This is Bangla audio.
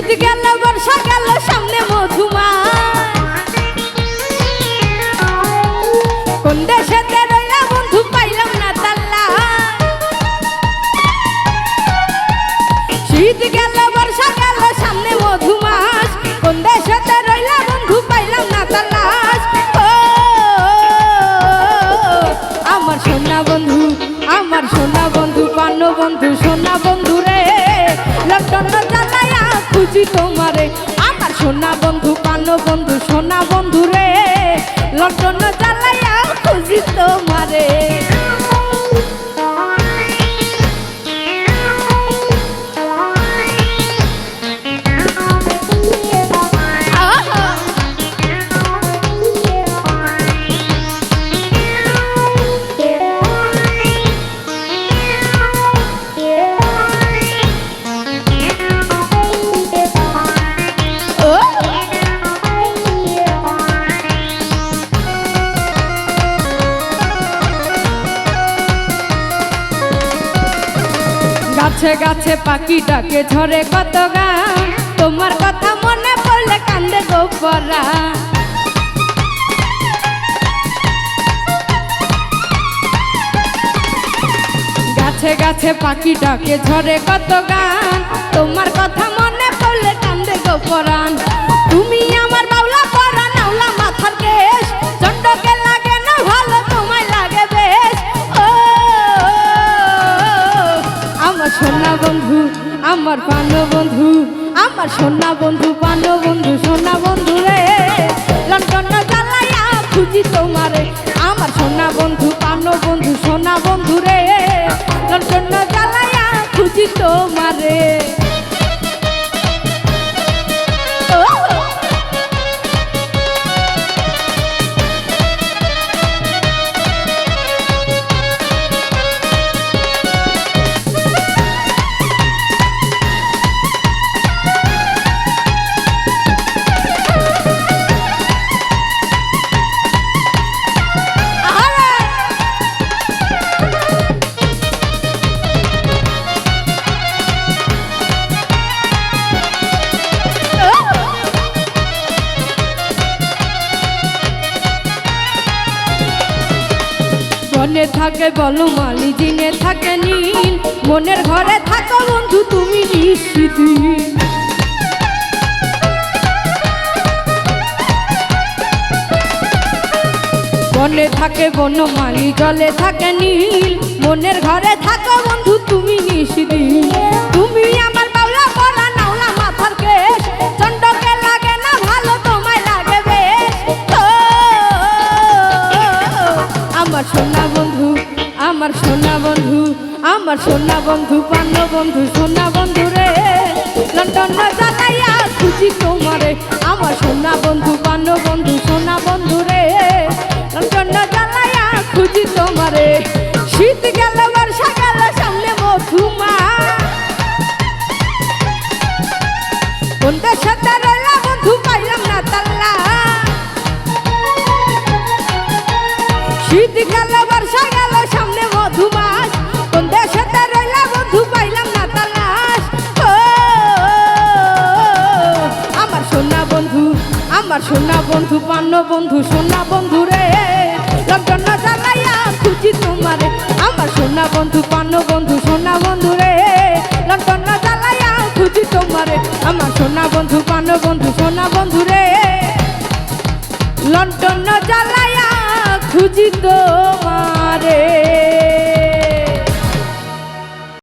শীত গেল, বর্ষা গেল, সামনে মধুমা কোন দেশেতে রইলা বন্ধু পাইলাম না তাল্লা। শীত গেল, বর্ষা গেল, সামনে মধুমাস। কোন দেশেতে রইলা বন্ধু পাইলাম না তাল্লাস আমার সোনা বন্ধু, আমার সোনা বন্ধু সোনা বন্ধু রে। লটন খুঁজি তোমারে। আমার সোনা বন্ধু পানো বন্ধু সোনা বন্ধু রে। লন্ডন গাছে গাছে পাখি ডাকে, ঝরে কত গান? তোমার কথা মনে পড়লে কান্দে গোপরা। গাছে গাছে পাখি ডাকে, ঝরে কত গান? তোমার কথা আমার পান্ডব বন্ধু, আমার সোনা বন্ধু, পান্ডব বন্ধু, সোনা বন্ধু রে। লন্ডন জ্বালাইয়া খুঁজি তোমারে, আমার সোনা বন্ধু পানো বন্ধু, সোনা বন্ধু রে। লন্ডন জ্বালাইয়া খুঁজি তোমারে। মনে থাকে বলো মালি, দিনে থাকে নীল। মনের ঘরে থাকো বন্ধু, তুমি নিশ্চিত। মনে থাকে বনমালি জলে থাকে নীল। মনের ঘরে থাকো বন্ধু, তুমি নিশিদিন আমার সোনা বন্ধু, আমার সোনা বন্ধু, পান্ন বন্ধু, সোনা বন্ধু রে। লন্ডন খুঁজি তোমারে, আমার সোনা বন্ধু, পান্ন বন্ধু, সোনা বন্ধু রে। লন্ডন জ্বালাইয়া খুঁজি তোমারে, শীত গেল বর্ষা গেল সামনে মধুমা। কোন দেশে রইলা আমার সোনা বন্ধু, পান্ন বন্ধু, সোনা বন্ধু রে। লকডাউন জ্বালাইয়া খুঁজি তোমারে। আমার সোনা বন্ধু, পান্ন বন্ধু, সোনা বন্ধু রে। লকডাউন জ্বালাইয়া খুঁজি তোমারে। আমার সোনা বন্ধু, পান্ন বন্ধু, সোনা বন্ধু রে। লন্ডন জ্বালায়া খুঁজি তোমারে।